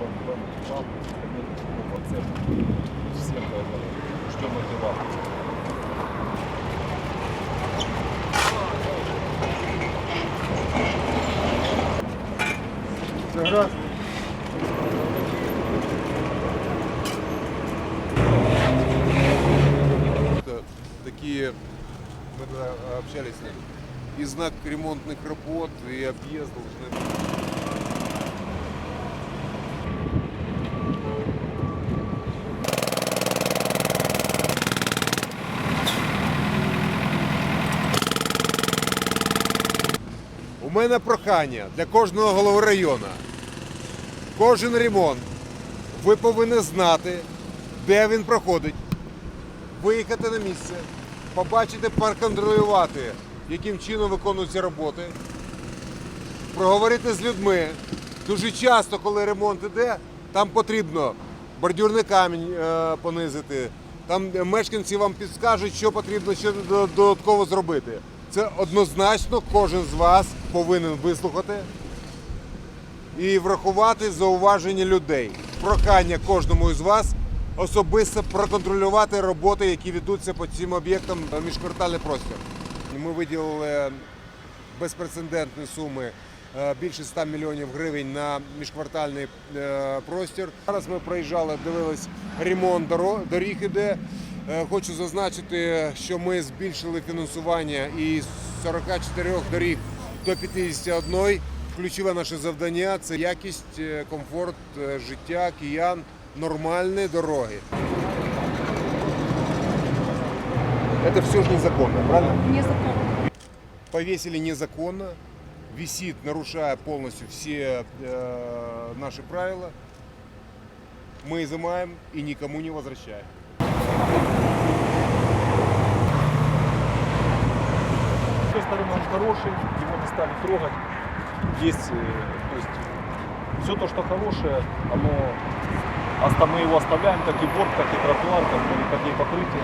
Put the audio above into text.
вам, вам, вам, акцент всем поэтому ждем. Это такие, мы общались и знак ремонтных работ, и объезд должны быть. У мене прохання для кожного голови району. Кожен ремонт ви повинні знати, де він проходить, виїхати на місце, побачити, проконтролювати, яким чином виконуються роботи, проговорити з людьми. Дуже часто, коли ремонт іде, там потрібно бордюрний камінь е, понизити. Там мешканці вам підскажуть, що потрібно ще додатково зробити. Це однозначно кожен з вас повинен вислухати і врахувати зауваження людей. Прохання кожному із вас особисто проконтролювати роботи, які ведуться по цим об'єктам міжквартальний простір. Ми виділили безпрецедентні суми е, більше 100 мільйонів гривень на міжквартальний е, простір. Зараз ми проїжджали, дивились ремонт доріг іде. Е, Хочу зазначити, що ми збільшили фінансування із 44 доріг до 51. Ключове наше завдання це якість, е, комфорт е, життя киян, нормальні дороги. Это все же незаконно, правильно? Незаконно. повесили незаконно, висит, нарушая полностью все э, наши правила. Мы изымаем и никому не возвращаем. С стороны он хороший, его не стали трогать. Есть, э, то есть, все то, что хорошее, оно, мы его оставляем, как и борт, как и тротуар, как, и- как и покрытие.